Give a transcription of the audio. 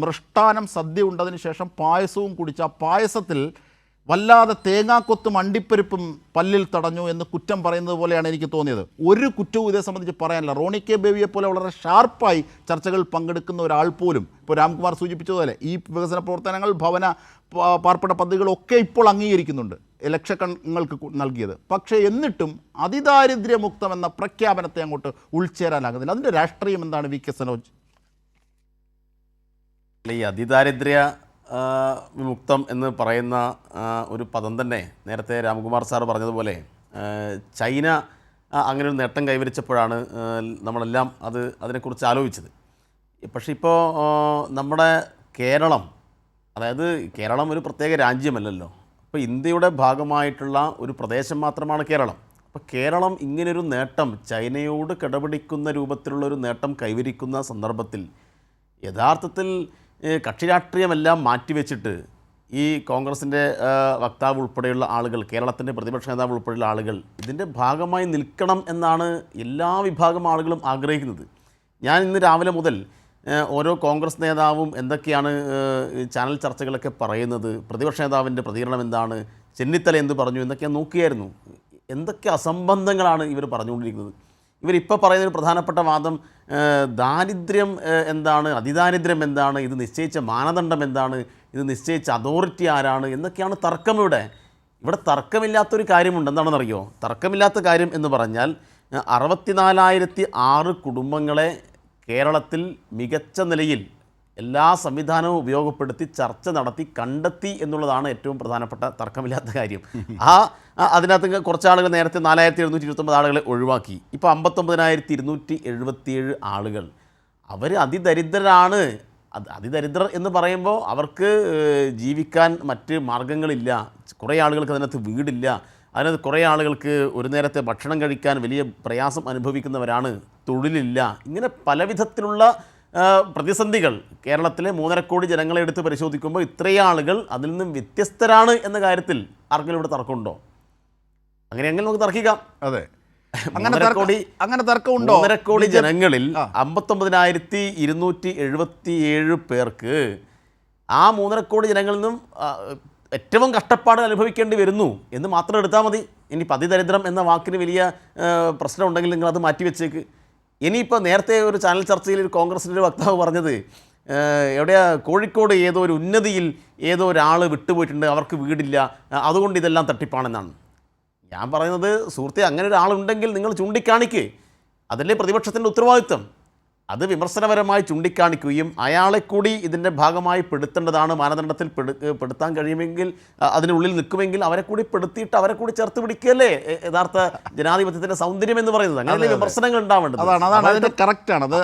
മൃഷ്ടാനം സദ്യ ഉണ്ടതിന് ശേഷം പായസവും കുടിച്ച പായസത്തിൽ വല്ലാതെ തേങ്ങാക്കൊത്തും അണ്ടിപ്പരിപ്പും പല്ലിൽ തടഞ്ഞു എന്ന് കുറ്റം പറയുന്നത് പോലെയാണ് എനിക്ക് തോന്നിയത്. ഒരു കുറ്റവും ഇതേ സംബന്ധിച്ച് പറയാനില്ല. റോണി കെ. ബേബിയെ പോലെ വളരെ ഷാർപ്പായി ചർച്ചകളിൽ പങ്കെടുക്കുന്ന ഒരാൾ പോലും ഇപ്പോൾ രാംകുമാർ സൂചിപ്പിച്ചതുപോലെ ഈ വികസന പ്രവർത്തനങ്ങൾ ഭവന പാർപ്പിട പദ്ധതികളൊക്കെ ഇപ്പോൾ അംഗീകരിക്കുന്നുണ്ട്. ലക്ഷക്കണങ്ങൾക്ക് നൽകിയത്. പക്ഷേ എന്നിട്ടും അതിദാരിദ്ര്യമുക്തം എന്ന പ്രഖ്യാപനത്തെ അങ്ങോട്ട് ഉൾച്ചേരാനാകുന്നില്ല. അതിന്റെ രാഷ്ട്രീയം എന്താണ് വി കെ സനോജ്? അല്ല, ഈ അതിദാരിദ്ര്യ വിമുക്തം എന്ന് പറയുന്ന ഒരു പദം തന്നെ നേരത്തെ രാംകുമാർ സാർ പറഞ്ഞതുപോലെ ചൈന അങ്ങനെ ഒരു നേട്ടം കൈവരിച്ചപ്പോഴാണ് നമ്മളെല്ലാം അത് അതിനെക്കുറിച്ച് ആലോചിച്ചത്. പക്ഷേ ഇപ്പോൾ നമ്മുടെ കേരളം അതായത് കേരളം ഒരു പ്രത്യേക രാജ്യമല്ലല്ലോ. അപ്പോൾ ഇന്ത്യയുടെ ഭാഗമായിട്ടുള്ള ഒരു പ്രദേശം മാത്രമാണ് കേരളം. അപ്പോൾ കേരളം ഇങ്ങനൊരു നേട്ടം ചൈനയോട് കിടപിടിക്കുന്ന രൂപത്തിലുള്ള ഒരു നേട്ടം കൈവരിക്കുന്ന സന്ദർഭത്തിൽ യഥാർത്ഥത്തിൽ കക്ഷി രാഷ്ട്രീയമെല്ലാം മാറ്റിവെച്ചിട്ട് ഈ കോൺഗ്രസിന്റെ വക്താവ് ഉൾപ്പെടെയുള്ള ആളുകൾ കേരളത്തിന്റെ പ്രതിപക്ഷ നേതാവ് ഉൾപ്പെടെയുള്ള ആളുകൾ ഇതിന്റെ ഭാഗമായി നിൽക്കണം എന്നാണ് എല്ലാ വിഭാഗം ആളുകളും ആഗ്രഹിക്കുന്നത്. ഞാൻ ഇന്ന് രാവിലെ മുതൽ ഓരോ കോൺഗ്രസ് നേതാവും എന്തൊക്കെയാണ് ചാനൽ ചർച്ചകളൊക്കെ പറയുന്നത് പ്രതിപക്ഷ നേതാവിന്റെ പ്രതികരണം എന്താണ് ചെന്നിത്തല എന്ത് പറഞ്ഞു എന്നൊക്കെ നോക്കിയായിരുന്നു. എന്തൊക്കെ അസംബന്ധങ്ങളാണ് ഇവർ പറഞ്ഞുകൊണ്ടിരിക്കുന്നത്. ഇവരിപ്പോൾ പറയുന്നൊരു പ്രധാനപ്പെട്ട വാദം ദാരിദ്ര്യം എന്താണ് അതിദാരിദ്ര്യം എന്താണ് ഇത് നിശ്ചയിച്ച മാനദണ്ഡം എന്താണ് ഇത് നിശ്ചയിച്ച അതോറിറ്റി ആരാണ് എന്നൊക്കെയാണ് തർക്കം ഇവിടെ. ഇവിടെ തർക്കമില്ലാത്തൊരു കാര്യമുണ്ട്. എന്താണെന്നറിയോ? തർക്കമില്ലാത്ത കാര്യം എന്ന് പറഞ്ഞാൽ അറുപത്തിനാലായിരത്തി ആറ് കുടുംബങ്ങളെ കേരളത്തിൽ മികച്ച നിലയിൽ എല്ലാ സംവിധാനവും ഉപയോഗപ്പെടുത്തി ചർച്ച നടത്തി കണ്ടെത്തി എന്നുള്ളതാണ് ഏറ്റവും പ്രധാനപ്പെട്ട തർക്കമില്ലാത്ത കാര്യം. ആ അതിനകത്ത് കുറച്ച് ആളുകൾ നേരത്തെ നാലായിരത്തി എഴുന്നൂറ്റി ഇരുപത്തൊമ്പത് ആളുകളെ ഒഴിവാക്കി. ഇപ്പോൾ അമ്പത്തൊമ്പതിനായിരത്തി ഇരുന്നൂറ്റി എഴുപത്തിയേഴ് ആളുകൾ. അവർ അതിദരിദ്രരാണ്. അത് അതിദരിദ്രർ എന്ന് പറയുമ്പോൾ അവർക്ക് ജീവിക്കാൻ മറ്റ് മാർഗങ്ങളില്ല. കുറേ ആളുകൾക്ക് അതിനകത്ത് വീടില്ല. അതിനകത്ത് കുറേ ആളുകൾക്ക് ഒരു നേരത്തെ ഭക്ഷണം കഴിക്കാൻ വലിയ പ്രയാസം അനുഭവിക്കുന്നവരാണ്. തൊഴിലില്ല. ഇങ്ങനെ പല വിധത്തിലുള്ള ആ, പ്രതിസന്ധികൾ കേരളത്തിലെ മൂന്നര കോടി ജനങ്ങളെ എടുത്ത് പരിശോധിക്കുമ്പോൾ ഇത്രയും ആളുകൾ അതിൽ നിന്നും വ്യത്യസ്തരാണ് എന്ന കാര്യത്തിൽ ആർക്കെങ്കിലും ഇവിടെ തർക്കമുണ്ടോ? അങ്ങനെയെങ്കിൽ നമുക്ക് തർക്കിക്കാം. അതെ. അങ്ങനെ കോടി അങ്ങനെ തർക്കമുണ്ടോ? മൂന്നര കോടി ജനങ്ങളിൽ. അമ്പത്തൊമ്പതിനായിരത്തി ഇരുന്നൂറ്റി എഴുപത്തി ഏഴ് പേർക്ക് ആ മൂന്നര കോടി ജനങ്ങളിൽ നിന്നും ഏറ്റവും കഷ്ടപ്പാട് അനുഭവിക്കേണ്ടി വരുന്നു എന്ന് മാത്രം എടുത്താൽ മതി. ഇനി പതിദരിദ്രം എന്ന വാക്കിന് വലിയ പ്രശ്നമുണ്ടെങ്കിൽ നിങ്ങൾ അത് മാറ്റി വെച്ചേക്ക് ഇനിയിപ്പോൾ നേരത്തെ ഒരു ചാനൽ ചർച്ചയിൽ ഒരു കോൺഗ്രസിന്റെ ഒരു വക്താവ് പറഞ്ഞത് എവിടെയാ കോഴിക്കോട് ഏതോ ഒരു ഉന്നതിയിൽ ഏതോ ഒരാൾ വിട്ടുപോയിട്ടുണ്ട് അവർക്ക് വീടില്ല അതുകൊണ്ട് ഇതെല്ലാം തട്ടിപ്പാണെന്നാണ്. ഞാൻ പറയുന്നത് സുഹൃത്തെ അങ്ങനെ ഒരാളുണ്ടെങ്കിൽ നിങ്ങൾ ചൂണ്ടിക്കാണിക്ക്. അതല്ലേ പ്രതിപക്ഷത്തിന്റെ ഉത്തരവാദിത്വം? അത് വിമർശനപരമായി ചൂണ്ടിക്കാണിക്കുകയും അയാളെ കൂടി ഇതിന്റെ ഭാഗമായി പെടുത്തേണ്ടതാണ് മാനദണ്ഡത്തിൽ പെടു പെടുത്താൻ കഴിയുമെങ്കിൽ അതിനുള്ളിൽ നിൽക്കുമെങ്കിൽ അവരെ കൂടി പെടുത്തിയിട്ട് അവരെ കൂടി ചേർത്ത് പിടിക്കുകയല്ലേ? യഥാർത്ഥ ജനാധിപത്യത്തിന്റെ സൗന്ദര്യം എന്ന് പറയുന്നത്. അങ്ങനെ വിമർശനങ്ങൾ ഉണ്ടാവേണ്ടത്? അതാണ് അതാണ് അതിന്റെ കറക്റ്റാണ് അത്